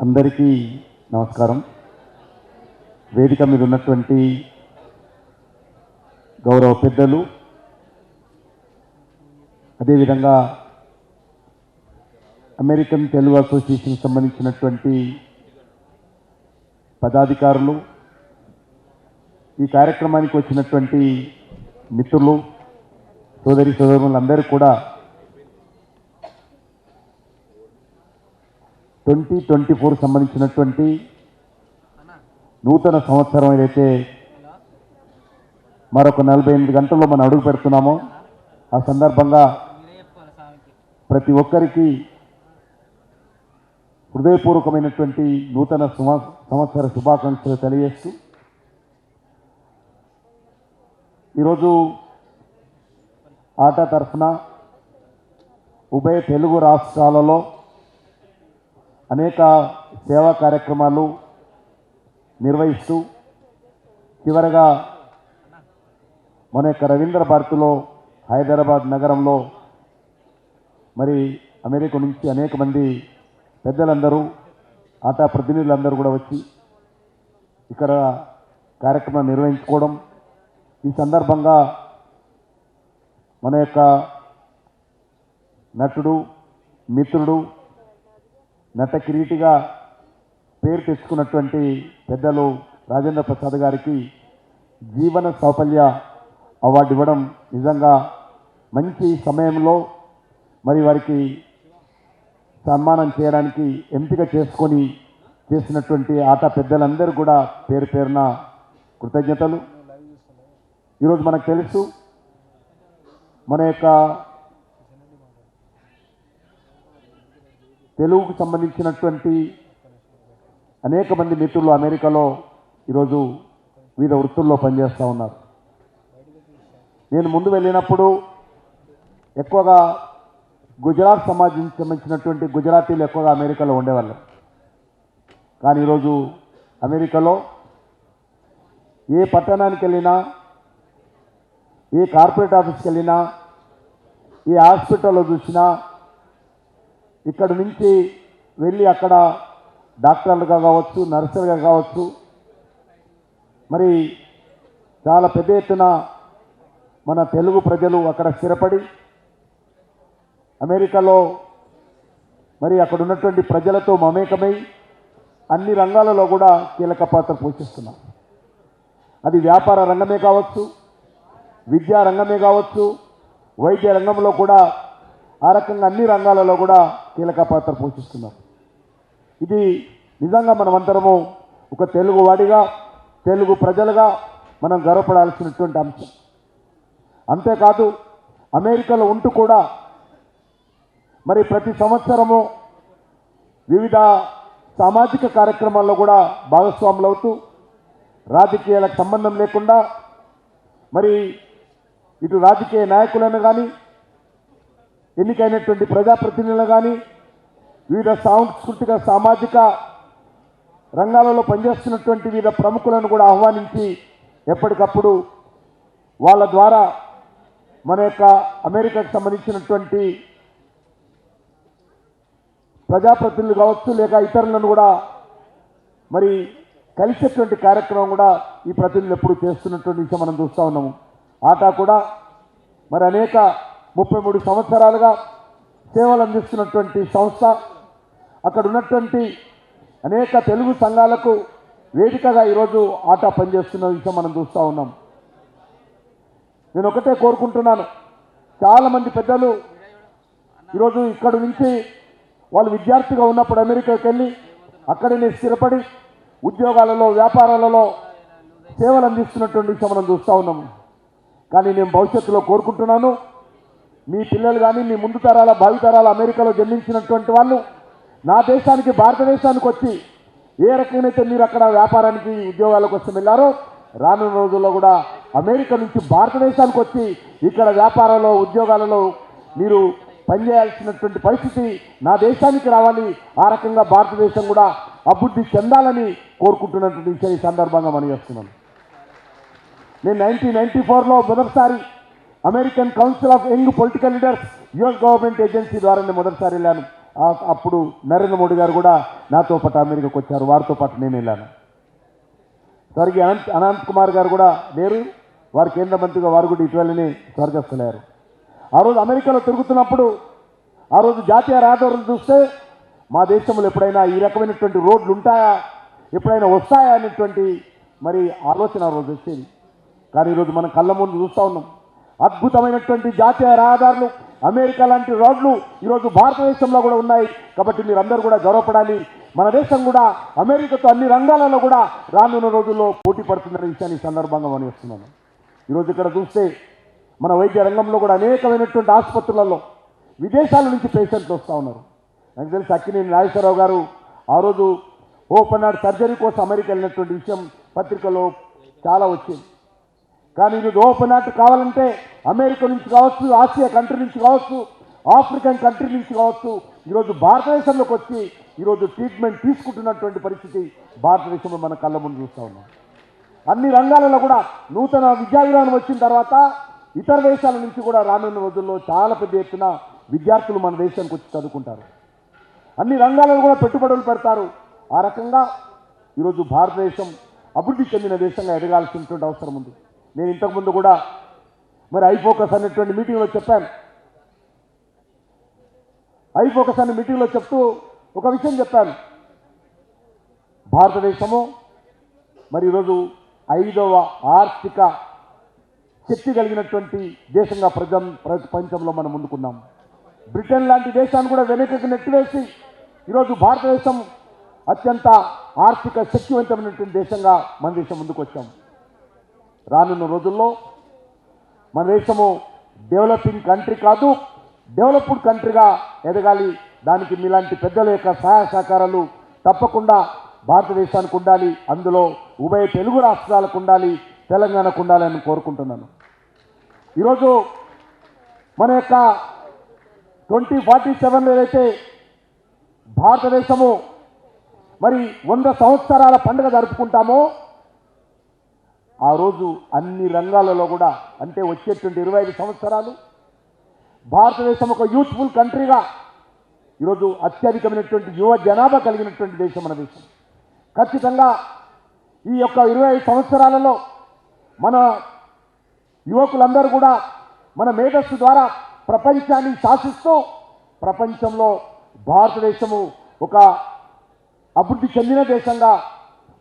అందరికీ నమస్కారం. వేదిక మీద ఉన్నటువంటి గౌరవ పెద్దలు అదేవిధంగా అమెరికన్ తెలుగు అసోసియేషన్ సంబంధించినటువంటి పదాధికారులు ఈ కార్యక్రమానికి వచ్చినటువంటి మిత్రులు సోదరి సోదరులందరూ కూడా ట్వంటీ ట్వంటీ ఫోర్ సంబంధించినటువంటి నూతన సంవత్సరం ఏదైతే మరొక నలభై ఎనిమిది గంటల్లో మనం అడుగు పెడుతున్నామో ఆ సందర్భంగా ప్రతి ఒక్కరికి హృదయపూర్వకమైనటువంటి నూతన సుమ- సంవత్సర శుభాకాంక్షలు తెలియజేస్తూ ఈరోజు ఆట తరఫున ఉభయ తెలుగు రాష్ట్రాలలో అనేక సేవా కార్యక్రమాలు నిర్వహిస్తూ చివరగా మన యొక్క రవీంద్ర భారతిలో హైదరాబాద్ నగరంలో మరి అమెరికా నుంచి అనేక మంది పెద్దలందరూ ఆటా ప్రతినిధులందరూ కూడా వచ్చి ఇక్కడ కార్యక్రమం నిర్వహించుకోవడం. ఈ సందర్భంగా మన యొక్క నటుడు మిత్రుడు నటకిరీటిగా పేరు తెచ్చుకున్నటువంటి పెద్దలు రాజేంద్ర ప్రసాద్ గారికి జీవన సాఫల్య అవార్డు ఇవ్వడం నిజంగా మంచి సమయంలో మరి వారికి సన్మానం చేయడానికి ఎంపిక చేసుకొని చేసినటువంటి ఆట పెద్దలందరూ కూడా పేరు పేరున కృతజ్ఞతలు. ఈరోజు మనకు తెలుసు మన యొక్క తెలుగుకు సంబంధించినటువంటి అనేక మంది మిత్రులు అమెరికాలో ఈరోజు వివిధ వృత్తుల్లో పనిచేస్తూ ఉన్నారు. నేను ముందు వెళ్ళినప్పుడు ఎక్కువగా గుజరాత్ సమాజం సంబంధించినటువంటి గుజరాతీలు ఎక్కువగా అమెరికాలో ఉండేవాళ్ళు. కానీ ఈరోజు అమెరికాలో ఏ పట్టణానికి వెళ్ళినా ఏ కార్పొరేట్ ఆఫీస్కి వెళ్ళినా ఏ హాస్పిటల్లో చూసినా ఇక్కడ నుంచి వెళ్ళి అక్కడ డాక్టర్లుగా కావచ్చు నర్సులుగా కావచ్చు. మరి చాలా పెద్ద ఎత్తున మన తెలుగు ప్రజలు అక్కడ స్థిరపడి అమెరికాలో మరి అక్కడ ఉన్నటువంటి ప్రజలతో మమేకమై అన్ని రంగాలలో కూడా కీలక పాత్ర పోషిస్తున్నాం. అది వ్యాపార రంగమే కావచ్చు విద్యా రంగమే కావచ్చు వైద్య రంగంలో కూడా ఆ రకంగా అన్ని రంగాలలో కూడా కీలక పాత్ర పోషిస్తున్నారు. ఇది నిజంగా మనమందరము ఒక తెలుగు వాడిగా తెలుగు ప్రజలుగా మనం గర్వపడాల్సినటువంటి అంశం. అంతేకాదు అమెరికాలో ఉంటూ కూడా మరి ప్రతి సంవత్సరము వివిధ సామాజిక కార్యక్రమాల్లో కూడా భాగస్వాములు అవుతూ రాజకీయాలకు సంబంధం లేకుండా మరి ఇటు రాజకీయ నాయకులను కానీ ఎన్నికైనటువంటి ప్రజాప్రతినిధులు కానీ వివిధ సాంస్కృతిక సామాజిక రంగాలలో పనిచేస్తున్నటువంటి వివిధ ప్రముఖులను కూడా ఆహ్వానించి ఎప్పటికప్పుడు వాళ్ళ ద్వారా మన యొక్క అమెరికాకు సంబంధించినటువంటి ప్రజాప్రతినిధులు కావచ్చు లేక ఇతరులను కూడా మరి కలిసేటువంటి కార్యక్రమం కూడా ఈ ప్రతినిధులు ఎప్పుడు చేస్తున్నటువంటి విషయం మనం చూస్తూ ఉన్నాము. ఆట కూడా మరి అనేక ముప్పై మూడు సంవత్సరాలుగా సేవలు అందిస్తున్నటువంటి సంస్థ. అక్కడ ఉన్నటువంటి అనేక తెలుగు సంఘాలకు వేదికగా ఈరోజు ఆట పనిచేస్తున్న విషయం మనం చూస్తూ ఉన్నాం. నేను ఒకటే కోరుకుంటున్నాను. చాలామంది పెద్దలు ఈరోజు ఇక్కడ నుంచి వాళ్ళు విద్యార్థిగా ఉన్నప్పుడు అమెరికాకి వెళ్ళి అక్కడనే స్థిరపడి ఉద్యోగాలలో వ్యాపారాలలో సేవలు అందిస్తున్నటువంటి విషయం మనం చూస్తూ ఉన్నాము కానీ నేను భవిష్యత్తులో కోరుకుంటున్నాను మీ పిల్లలు కానీ మీ ముందు తరాల భావి తరాల అమెరికాలో జన్మించినటువంటి వాళ్ళు నా దేశానికి భారతదేశానికి వచ్చి ఏ రకంగానైతే మీరు అక్కడ వ్యాపారానికి ఉద్యోగాల కోసం వెళ్ళారో రానున్న రోజుల్లో కూడా అమెరికా నుంచి భారతదేశానికి వచ్చి ఇక్కడ వ్యాపారంలో ఉద్యోగాలలో మీరు పనిచేయాల్సినటువంటి పరిస్థితి నా దేశానికి రావాలి. ఆ రకంగా భారతదేశం కూడా అభివృద్ధి చెందాలని కోరుకుంటున్నటువంటి విషయం ఈ సందర్భంగా మనం చేస్తున్నాను నేను నైన్టీన్ నైన్టీ ఫోర్లో మొదటిసారి American council of young political leaders US government agency ద్వారా నేను మొదటిసారి వెళ్ళాను. అప్పుడు నరేంద్ర మోడీ గారు కూడా నాతో పాటు అమెరికాకు వచ్చారు. వారితో పాటు నేను వెళ్ళాను. స్వర్గీయ అనంత్ అనంత్ కుమార్ గారు కూడా లేరు. వారు కేంద్ర మంత్రిగా వారు కూడా ఇటీవలనే స్వర్గస్థులయ్యారు. ఆ రోజు అమెరికాలో తిరుగుతున్నప్పుడు ఆ రోజు జాతీయ రహదారులు చూస్తే మా దేశంలో ఎప్పుడైనా ఈ రకమైనటువంటి రోడ్లు ఉంటాయా? ఎప్పుడైనా వస్తాయా అనేటువంటి మరి ఆలోచన ఆ రోజు వచ్చేది. కానీ ఈరోజు మనం కళ్ళ ముందు చూస్తూ ఉన్నాం. అద్భుతమైనటువంటి జాతీయ రహదారులు అమెరికా లాంటి రోడ్లు ఈరోజు భారతదేశంలో కూడా ఉన్నాయి. కాబట్టి మీరందరూ కూడా గౌరవపడాలి. మన దేశం కూడా అమెరికాతో అన్ని రంగాలలో కూడా రానున్న రోజుల్లో పోటీ పడుతుందనే విషయాన్ని ఈ సందర్భంగా మనం వస్తున్నాను ఈరోజు ఇక్కడ చూస్తే మన వైద్య రంగంలో కూడా అనేకమైనటువంటి ఆసుపత్రులలో విదేశాల నుంచి పేషెంట్లు వస్తూ ఉన్నారు. నాకు తెలిసి అక్కినేని నాగేశ్వరరావు గారు ఆ రోజు ఓపెన్ హార్ట్ సర్జరీ కోసం అమెరికా వెళ్ళినటువంటి విషయం పత్రికలో చాలా వచ్చింది. కానీ ఈరోజు ఓపెన్ హార్ట్ కావాలంటే అమెరికా నుంచి కావచ్చు ఆసియా కంట్రీ నుంచి కావచ్చు ఆఫ్రికన్ కంట్రీ నుంచి కావచ్చు ఈరోజు భారతదేశంలోకి వచ్చి ఈరోజు ట్రీట్మెంట్ తీసుకుంటున్నటువంటి పరిస్థితి భారతదేశంలో మన కళ్ళ ముందు చూస్తూ ఉన్నాం. అన్ని రంగాలలో కూడా నూతన విద్యా విధానం వచ్చిన తర్వాత ఇతర దేశాల నుంచి కూడా రానున్న రోజుల్లో చాలా పెద్ద ఎత్తున విద్యార్థులు మన దేశానికి వచ్చి చదువుకుంటారు. అన్ని రంగాలలో కూడా పెట్టుబడులు పెడతారు. ఆ రకంగా ఈరోజు భారతదేశం అభివృద్ధి చెందిన దేశంగా ఎదగాల్సినటువంటి అవసరం ఉంది. నేను ఇంతకుముందు కూడా మరి ఐఫోకస్ అనేటువంటి మీటింగ్లో చెప్పాను. ఐఫోకస్ అనే మీటింగ్లో చెప్తూ ఒక విషయం చెప్పాను. భారతదేశము మరి ఈరోజు ఐదవ ఆర్థిక శక్తి కలిగినటువంటి దేశంగా ప్రజ ప్రపంచంలో మనం ముందుకున్నాం. బ్రిటన్ లాంటి దేశాన్ని కూడా వెనుకకు నెట్టివేసి ఈరోజు భారతదేశం అత్యంత ఆర్థిక శక్తివంతమైనటువంటి దేశంగా మన దేశం ముందుకు వచ్చాం రానున్న రోజుల్లో మన దేశము డెవలపింగ్ కంట్రీ కాదు డెవలప్డ్ కంట్రీగా ఎదగాలి. దానికి మీలాంటి పెద్దల యొక్క సహాయ సహకారాలు తప్పకుండా భారతదేశానికి ఉండాలి. అందులో ఉభయ తెలుగు రాష్ట్రాలకు ఉండాలి తెలంగాణకు ఉండాలని కోరుకుంటున్నాను. ఈరోజు మన యొక్క ట్వంటీ ఫార్టీ సెవెన్లో ఏదైతే భారతదేశము మరి వంద సంవత్సరాల పండుగ జరుపుకుంటామో ఆ రోజు అన్ని రంగాలలో కూడా అంటే వచ్చేటువంటి ఇరవై ఐదు సంవత్సరాలు భారతదేశం ఒక యూత్ఫుల్ కంట్రీగా ఈరోజు అత్యధికమైనటువంటి యువ జనాభా కలిగినటువంటి దేశం మన దేశం. ఖచ్చితంగా ఈ యొక్క ఇరవై ఐదు సంవత్సరాలలో మన యువకులందరూ కూడా మన మేధస్సు ద్వారా ప్రపంచాన్ని శాసిస్తూ ప్రపంచంలో భారతదేశము ఒక అభివృద్ధి చెందిన దేశంగా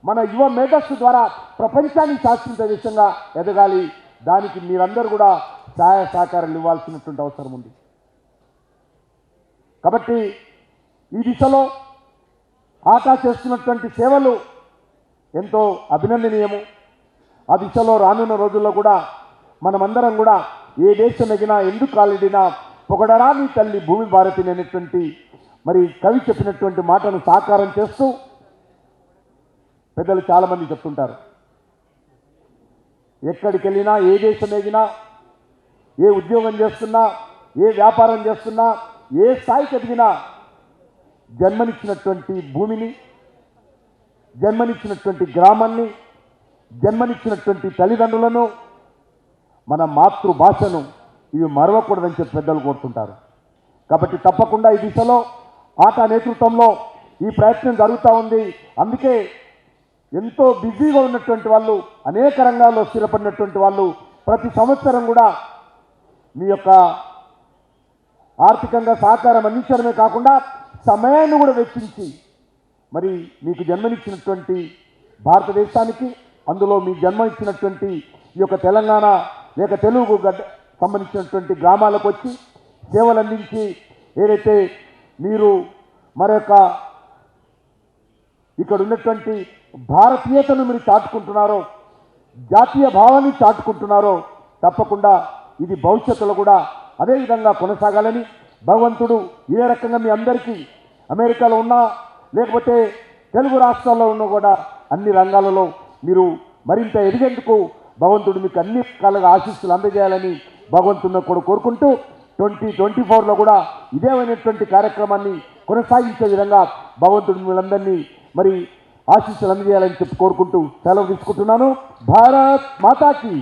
మన యువ మేధస్సు ద్వారా ప్రపంచాన్ని శాసించే విషయంగా ఎదగాలి. దానికి మీరందరూ కూడా సహాయ సహకారాలు ఇవ్వాల్సినటువంటి అవసరం ఉంది. కాబట్టి ఈ దిశలో ఆటా చేస్తున్నటువంటి సేవలు ఎంతో అభినందనీయము. ఆ దిశలో రానున్న రోజుల్లో కూడా మనమందరం కూడా ఏ దేశం ఎగినా ఎందుకు కాలిడినా పొగడరాని తల్లి భూమి భారతిని అనేటువంటి మరి కవి చెప్పినటువంటి మాటను సాకారం చేస్తూ పెద్దలు చాలామంది చెప్తుంటారు. ఎక్కడికి వెళ్ళినా ఏ దేశం ఎగినా ఏ ఉద్యోగం చేస్తున్నా ఏ వ్యాపారం చేస్తున్నా ఏ స్థాయికి ఎదిగినా జన్మనిచ్చినటువంటి భూమిని జన్మనిచ్చినటువంటి గ్రామాన్ని జన్మనిచ్చినటువంటి తల్లిదండ్రులను మన మాతృభాషను ఇవి మరవకూడదని చెప్పి పెద్దలు కోరుతుంటారు. కాబట్టి తప్పకుండా ఈ దిశలో ఆట నేతృత్వంలో ఈ ప్రయత్నం జరుగుతూ ఉంది. అందుకే ఎంతో బిజీగా ఉన్నటువంటి వాళ్ళు అనేక రంగాల్లో స్థిరపడినటువంటి వాళ్ళు ప్రతి సంవత్సరం కూడా మీ యొక్క ఆర్థికంగా సహకారం అందించడమే కాకుండా సమయాన్ని కూడా వెచ్చించి మరి మీకు జన్మనిచ్చినటువంటి భారతదేశానికి అందులో మీ జన్మ ఇచ్చినటువంటి ఈ యొక్క తెలంగాణ లేక తెలుగు గడ్డ సంబంధించినటువంటి గ్రామాలకు వచ్చి సేవలు అందించి ఏదైతే మీరు మరొక ఇక్కడ ఉన్నటువంటి భారతీయతను మీరు చాటుకుంటున్నారో జాతీయ భావాన్ని చాటుకుంటున్నారో తప్పకుండా ఇది భవిష్యత్తులో కూడా అదేవిధంగా కొనసాగాలని భగవంతుడు ఇదే రకంగా మీ అందరికీ అమెరికాలో ఉన్నా లేకపోతే తెలుగు రాష్ట్రాల్లో ఉన్న కూడా అన్ని రంగాలలో మీరు మరింత ఎదిగేందుకు భగవంతుడు మీకు అన్ని రకాలుగా ఆశీస్సులు అందజేయాలని భగవంతుడిని కూడా కోరుకుంటూ ట్వంటీ ట్వంటీ ఫోర్లో కూడా ఇదేమైనటువంటి కార్యక్రమాన్ని కొనసాగించే విధంగా భగవంతుడు మిమ్మల్ందరినీ మరి ఆశీస్సులు అందజేయాలని చెప్పి కోరుకుంటూ సెలవు తీసుకుంటున్నాను. భారత్ మాతాకి.